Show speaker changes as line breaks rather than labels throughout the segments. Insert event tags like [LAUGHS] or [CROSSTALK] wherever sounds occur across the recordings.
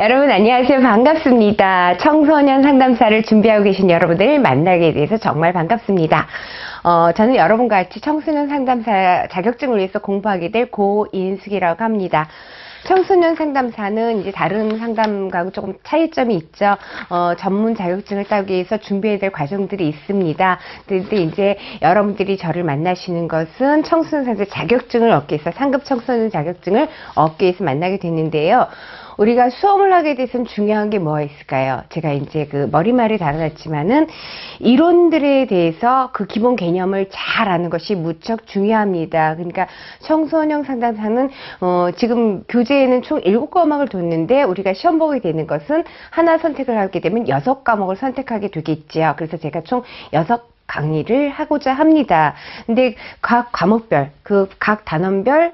여러분 안녕하세요. 반갑습니다. 청소년 상담사를 준비하고 계신 여러분들을 만나게 돼서 정말 반갑습니다. 어, 저는 여러분과 같이 청소년 상담사 자격증을 위해서 공부하게 될 고인숙이라고 합니다. 청소년 상담사는 이제 다른 상담과는 조금 차이점이 있죠. 어, 전문 자격증을 따기 위해서 준비해야 될 과정들이 있습니다. 근데 이제 여러분들이 저를 만나시는 것은 청소년 상담사 자격증을 얻기 위해서 상급 청소년 자격증을 얻기 위해서 만나게 됐는데요. 우리가 수업을 하게 돼서는 중요한 게 뭐가 있을까요? 제가 이제 그 머리말에 달아놨지만은 이론들에 대해서 그 기본 개념을 잘 아는 것이 무척 중요합니다. 그러니까 청소년 상담사는 어 지금 교재에는 총 7과목을 뒀는데 우리가 시험 보게 되는 것은 하나 선택을 하게 되면 6과목을 선택하게 되겠지요. 그래서 제가 총 6 강의를 하고자 합니다. 근데 각 과목별, 그 각 단원별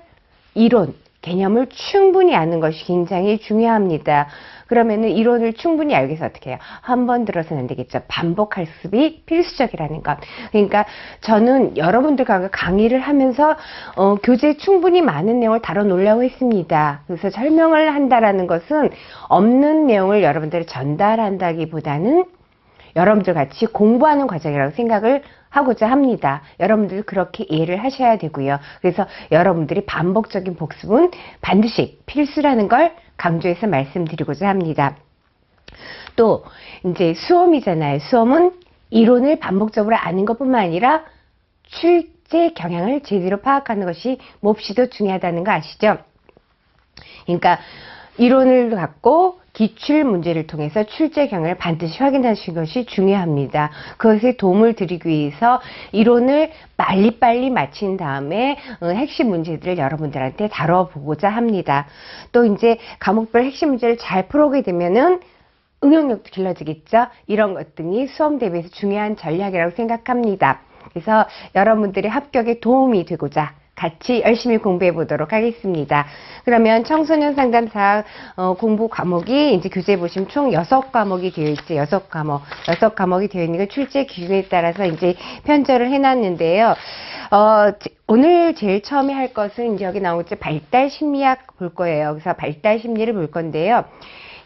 이론, 개념을 충분히 아는 것이 굉장히 중요합니다. 그러면은 이론을 충분히 알기 위해서 어떻게 해요? 한 번 들어서는 안 되겠죠. 반복 학습이 필수적이라는 것. 그러니까 저는 여러분들과 강의를 하면서 어, 교재 충분히 많은 내용을 다뤄놓으려고 했습니다. 그래서 설명을 한다라는 것은 없는 내용을 여러분들에 전달한다기보다는 여러분들 같이 공부하는 과정이라고 생각을 하고자 합니다. 여러분들 그렇게 이해를 하셔야 되고요. 그래서 여러분들이 반복적인 복습은 반드시 필수라는 걸 강조해서 말씀드리고자 합니다. 또 이제 수험이잖아요. 수험은 이론을 반복적으로 아는 것뿐만 아니라 출제 경향을 제대로 파악하는 것이 몹시도 중요하다는 거 아시죠? 그러니까 이론을 갖고 기출 문제를 통해서 출제 경향을 반드시 확인하시는 것이 중요합니다. 그것에 도움을 드리기 위해서 이론을 빨리빨리 마친 다음에 어, 핵심 문제들을 여러분들한테 다뤄보고자 합니다. 또 이제 과목별 핵심 문제를 잘 풀어오게 되면은 응용력도 길러지겠죠? 이런 것들이 수험 대비해서 중요한 전략이라고 생각합니다. 그래서 여러분들의 합격에 도움이 되고자 같이 열심히 공부해 보도록 하겠습니다. 그러면 청소년 상담사 어, 공부 과목이 이제 교재 보시면 총 6과목이 되어 있죠. 6과목. 6과목이 되어 있는 게 출제 기준에 따라서 이제 편절을 해 놨는데요. 어, 오늘 제일 처음에 할 것은 이제 여기 나오죠. 발달 심리학 볼 거예요. 그래서 발달 심리를 볼 건데요.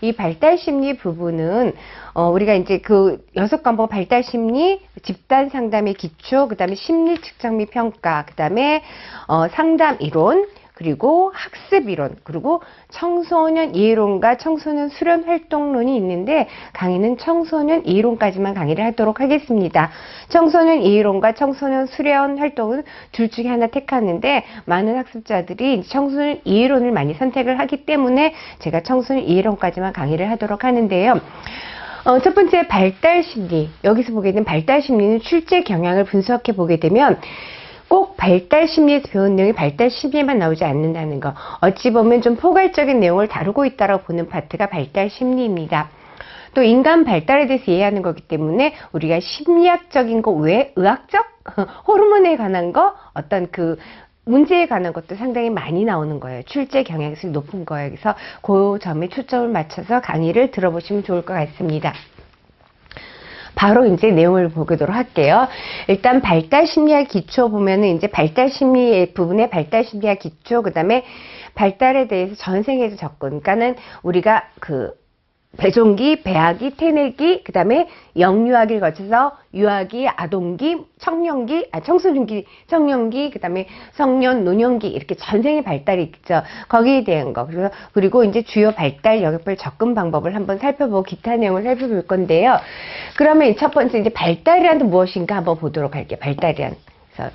이 발달 심리 부분은 어 우리가 이제 그 여섯 과목 발달 심리, 집단 상담의 기초, 그다음에 심리 측정 및 평가, 그다음에 어 상담 이론, 그리고 학습 이론, 그리고 청소년 이해론과 청소년 수련 활동론이 있는데 강의는 청소년 이해론까지만 강의를 하도록 하겠습니다. 청소년 이해론과 청소년 수련 활동은 둘 중에 하나 택하는데 많은 학습자들이 청소년 이해론을 많이 선택을 하기 때문에 제가 청소년 이해론까지만 강의를 하도록 하는데요. 어, 첫 번째 발달 심리. 여기서 보게 되는 발달 심리는 출제 경향을 분석해 보게 되면 꼭 발달 심리에서 배운 내용이 발달 심리에만 나오지 않는다는 거. 어찌 보면 좀 포괄적인 내용을 다루고 있다고 보는 파트가 발달 심리입니다. 또 인간 발달에 대해서 이해하는 거기 때문에 우리가 심리학적인 거 외에 의학적 [LAUGHS] 호르몬에 관한 거 어떤 그 문제에 관한 것도 상당히 많이 나오는 거예요. 출제 경향성이 높은 거예요. 그래서 그 점에 초점을 맞춰서 강의를 들어보시면 좋을 것 같습니다. 바로 이제 내용을 보도록 할게요. 일단 발달 심리학 기초 보면은 이제 발달 심리 부분의 발달 심리학 기초, 그 다음에 발달에 대해서 전생에서 접근. 그러니까는 우리가 그 배종기, 배아기, 태내기, 그 다음에 영유아기를 거쳐서 유아기, 아동기, 청년기, 아, 청소년기, 청년기, 그 다음에 성년, 노년기, 이렇게 전생의 발달이 있죠. 거기에 대한 거. 그리고, 그리고 이제 주요 발달 영역별 접근 방법을 한번 살펴보고 기타 내용을 살펴볼 건데요. 그러면 첫 번째 이제 발달이란 무엇인가 한번 보도록 할게요. 발달이란. 그래서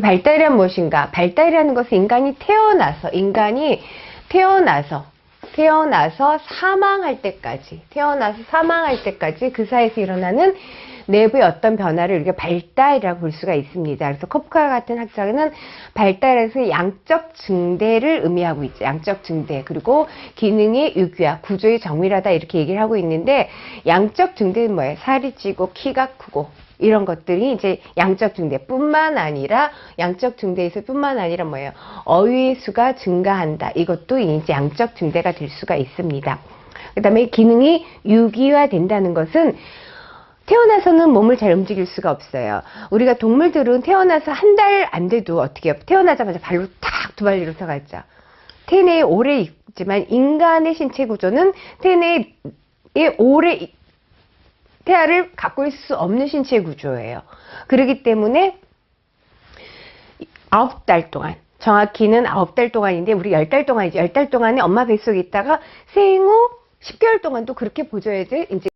발달이란 무엇인가? 발달이라는 것은 인간이 태어나서, 인간이 태어나서 태어나서 사망할 때까지, 태어나서 사망할 때까지 그 사이에서 일어나는 내부의 어떤 변화를 우리가 발달이라고 볼 수가 있습니다. 그래서 코프카 같은 학자는 발달에서 양적 증대를 의미하고 있죠. 양적 증대. 그리고 기능의 유기화, 구조의 정밀하다 이렇게 얘기를 하고 있는데 양적 증대는 뭐예요? 살이 찌고 키가 크고 이런 것들이 이제 양적 증대뿐만 아니라 양적 증대에서 뿐만 아니라 뭐예요? 어휘의 수가 증가한다. 이것도 이제 양적 증대가 될 수가 있습니다. 그 다음에 기능이 유기화 된다는 것은 태어나서는 몸을 잘 움직일 수가 없어요. 우리가 동물들은 태어나서 한 달 안 돼도 어떻게 해요? 태어나자마자 발로 탁 두발 일어서가죠. 태내에 오래 있지만 인간의 신체 구조는 태내에 오래 이- 태아를 갖고 있을 수 없는 신체 구조예요. 그렇기 때문에 아홉 달 동안 정확히는 아홉 달 동안인데 우리 열달 동안이죠. 열달 동안에 엄마 뱃속에 있다가 생후 10개월 동안도 그렇게 보줘야지 이제